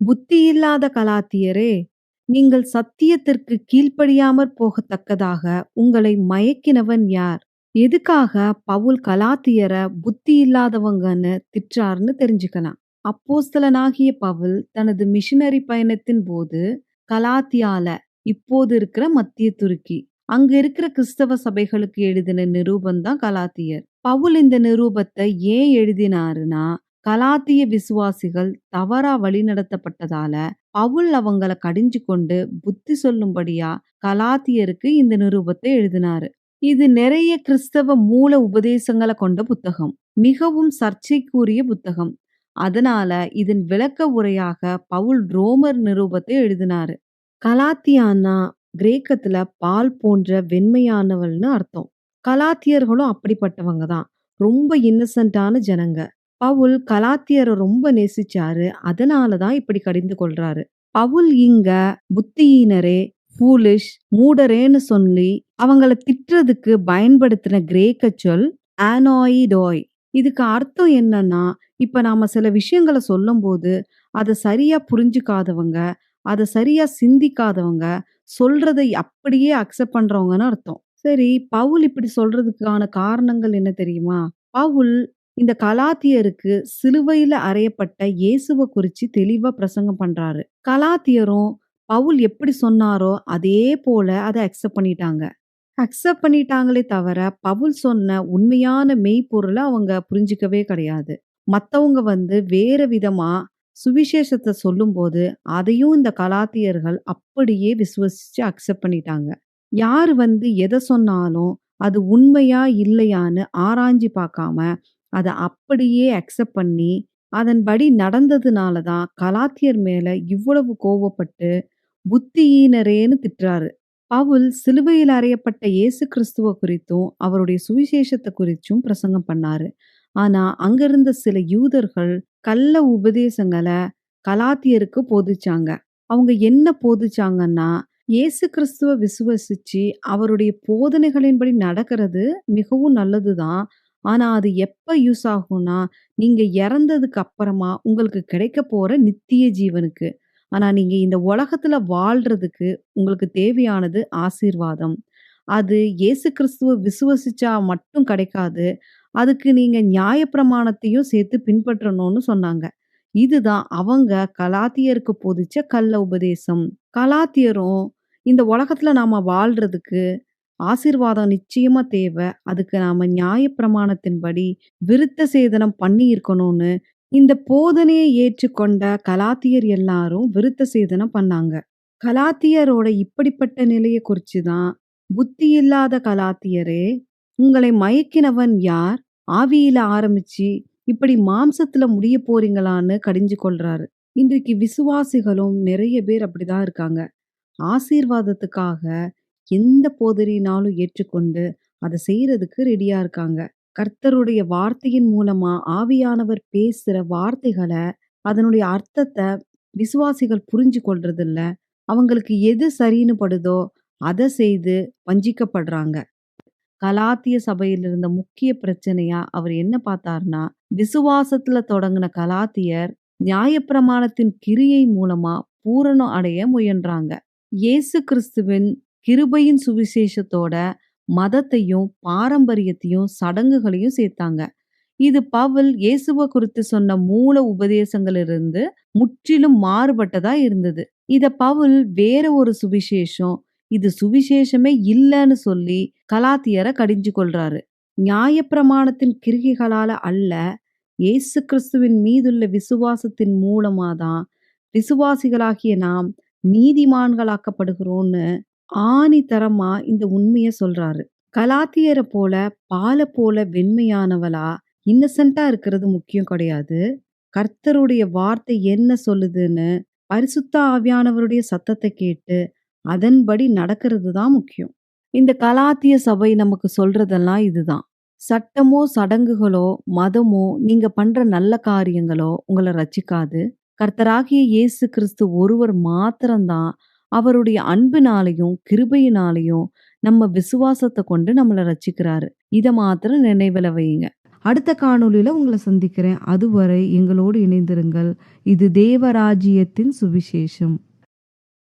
புத்தியில்லாத கலாத்தியரே நீங்கள் சத்தியத்திற்கு கீழ்ப்படியாமற் போகத்தக்கதாக உங்களை மயக்கினவன் யார்? எதுக்காக பவுல் கலாத்தியர புத்தி இல்லாதவங்கன்னு திட்டார்னு தெரிஞ்சுக்கலாம். அப்போஸ்தலனாகிய பவுல் தனது மிஷினரி பயணத்தின் போது கலாத்தியால இப்போது இருக்கிற மத்திய துருக்கி அங்க இருக்கிற கிறிஸ்தவ சபைகளுக்கு எழுதின நிரூபம் தான் கலாத்தியர். பவுல் இந்த நிரூபத்தை ஏன் எழுதினாருன்னா கலாத்திய விசுவாசிகள் தவறா வழிநடத்தப்பட்டதால பவுல் அவங்கள கடிஞ்சு கொண்டு புத்தி சொல்லும்படியா கலாத்தியருக்கு இந்த நிரூபத்தை எழுதினாரு. இது நிறைய கிறிஸ்தவ மூல உபதேசங்களை கொண்ட புத்தகம். மிகவும் சர்ச்சைக்குரிய புத்தகம். அதனால இதன் விளக்க உரையாக பவுல் ரோமர் நிரூபத்தை எழுதினாரு. கலாத்தியானா கிரேக்கத்துல பால் போன்ற வெண்மையானவள்னு அர்த்தம். கலாத்தியர்களும் அப்படிப்பட்டவங்க தான். ரொம்ப இன்னசென்ட்டான ஜனங்க. பவுல் கலாத்தியரை ரொம்ப நேசிச்சாரு. அதனால தான் இப்படி கடிந்து கொள்றாரு. பவுல் இங்க புத்தியினரே ஃபூலிஷ் மூடரேன்னு சொல்லி அவங்கள திட்டுறதுக்கு பயன்படுத்தின கிரேக்க சொல் ஆனாயிடோய் இதுக்கு அர்த்தம் என்னன்னா இப்ப நாம சில விஷயங்களை சொல்லும்போது அதை சரியா புரிஞ்சுக்காதவங்க அதை சரியா சிந்திக்காதவங்க சொல்றதை அப்படியே அக்செப்ட் பண்றவங்கன்னு அர்த்தம். சரி பவுல் இப்படி சொல்றதுக்கான காரணங்கள் என்ன தெரியுமா? பவுல் இந்த கலாத்தியருக்கு சிலுவையில அறையப்பட்ட இயேசுவை குறிச்சு தெளிவா பிரசங்கம் பண்றாரு. கலாத்தியரும் பவுல் எப்படி சொன்னாரோ அதே போல அதை அக்செப்ட் பண்ணிட்டாங்க. அக்செப்ட் பண்ணிட்டாங்களே தவிர பவுல் சொன்ன உண்மையான மெய்ப்பொருளை அவங்க புரிஞ்சிக்கவே கிடையாது. மற்றவங்க வந்து வேற விதமா சுவிசேஷத்தை சொல்லும்போது அதையும் இந்த கலாத்தியர்கள் அப்படியே விசுவசிச்சு அக்செப்ட் பண்ணிட்டாங்க. யார் வந்து எதை சொன்னாலும் அது உண்மையா இல்லையான்னு ஆராய்ஞ்சு பார்க்காம அதை அப்படியே அக்செப்ட் பண்ணி அதன்படி நடந்ததுனால தான் கலாத்தியர் மேல இவ்வளவு கோவப்பட்டு புத்தியீனரேன்னு திட்டுறாரு. பவுல் சிலுவையில் அறையப்பட்ட இயேசு கிறிஸ்துவ குறித்தும் அவருடைய சுவிசேஷத்தை குறித்தும் பிரசங்கம் பண்ணாரு. ஆனா அங்கிருந்த சில யூதர்கள் கள்ள உபதேசங்களை கலாத்தியருக்கு போதிச்சாங்க. அவங்க என்ன போதிச்சாங்கன்னா இயேசு கிறிஸ்துவ விசுவசிச்சு அவருடைய போதனைகளின்படி நடக்கிறது மிகவும் நல்லதுதான். ஆனா அது எப்ப யூஸ் ஆகும்னா நீங்க இறந்ததுக்கு அப்புறமா உங்களுக்கு கிடைக்க போற நித்திய ஜீவனுக்கு. ஆனா நீங்க இந்த உலகத்துல வாழ்றதுக்கு உங்களுக்கு தேவையானது ஆசீர்வாதம். அது இயேசு கிறிஸ்துவ விசுவசிச்சா மட்டும் கிடைக்காது அதுக்கு நீங்க நியாயப்பிரமாணத்தையும் சேர்த்து பின்பற்றணும்னு சொன்னாங்க. இதுதான் அவங்க கலாத்தியருக்கு போதிச்ச கள்ள உபதேசம். கலாத்தியரும் இந்த உலகத்துல நாம வாழ்றதுக்கு ஆசிர்வாதம் நிச்சயமா தேவை. அதுக்கு நாம நியாயப்பிரமாணத்தின்படி விருத்த சேதனம் பண்ணி இருக்கணும்னு இந்த போதனையை ஏற்றுக்கொண்ட கலாத்தியர் எல்லாரும் விருத்த சேதனம் பண்ணாங்க. கலாத்தியரோட இப்படிப்பட்ட நிலையை குறிச்சுதான் புத்தி இல்லாத கலாத்தியரே உங்களை மயக்கினவன் யார்? ஆவியில ஆரம்பிச்சு இப்படி மாம்சத்துல முடிய போறீங்களான்னு கடிஞ்சு கொள்றாரு. இன்றைக்கு விசுவாசிகளும் நிறைய பேர் அப்படிதான் இருக்காங்க. ஆசீர்வாதத்துக்காக எந்த போதரினாலும் ஏற்றுக்கொண்டு அதை செய்யறதுக்கு ரெடியா இருக்காங்க. கர்த்தருடைய வார்த்தையின் மூலமா ஆவியானவர் பேசுற வார்த்தைகளை அதனுடைய அர்த்தத்தை விசுவாசிகள் புரிஞ்சு கொள்றது இல்ல அவங்களுக்கு எது சரின்னு படுதோ அதை செய்து வஞ்சிக்கப்படுறாங்க. கலாத்திய சபையில் இருந்த முக்கிய பிரச்சனையா அவர் என்ன பார்த்தாருன்னா விசுவாசத்துல தொடங்கின கலாத்தியர் நியாயப்பிரமாணத்தின் கிரியை மூலமா பூரணம் அடைய முயன்றாங்க. இயேசு கிறிஸ்துவின் கிருபையின் சுவிசேஷத்தோட மதத்தையும் பாரம்பரியத்தையும் சடங்குகளையும் சேர்த்தாங்க. இது பவுல் இயேசுவ குறித்து சொன்ன மூல உபதேசங்களிலிருந்து முற்றிலும் மாறுபட்டதா இருந்தது. இத பவுல் வேற ஒரு சுவிசேஷம் இது சுவிசேஷமே இல்லைன்னு சொல்லி கலாத்தியரை கடிஞ்சு கொள்றாரு. நியாயப்பிரமாணத்தின் கிரிகைகளால அல்ல இயேசு கிறிஸ்துவின் மீதுள்ள விசுவாசத்தின் மூலமாதான் விசுவாசிகளாகிய நாம் நீதிமான்களாக்கப்படுகிறோம்னு ஆணித்தரமா இந்த உண்மைய சொல்றாரு. கலாத்தியரை போல பால போல வெண்மையானவளா இன்னசென்ட்டா இருக்கிறது முக்கியம் கிடையாது. கர்த்தருடைய வார்த்தை என்ன சொல்லுதுன்னு பரிசுத்த ஆவியானவருடைய சத்தத்தை கேட்டு அதன்படி நடக்கிறது தான் முக்கியம். இந்த கலாத்திய சபை நமக்கு சொல்றதெல்லாம் இதுதான். சட்டமோ சடங்குகளோ மதமோ நீங்க பண்ற நல்ல காரியங்களோ உங்களை ரச்சிக்காது. கர்த்தராகிய இயேசு கிறிஸ்து ஒருவர் மாத்திரம்தான் அவருடைய அன்பினாலையும் கிருபையினாலையும் நம்ம விசுவாசத்தை கொண்டு நம்மளை ரச்சிக்கிறாரு. இதை மாத்திரம் நினைவில் வையுங்க. அடுத்த காணொலியில் உங்களை சந்திக்கிறேன். அதுவரை எங்களோடு இணைந்திருங்கள். இது தேவராஜ்யத்தின் சுவிசேஷம்.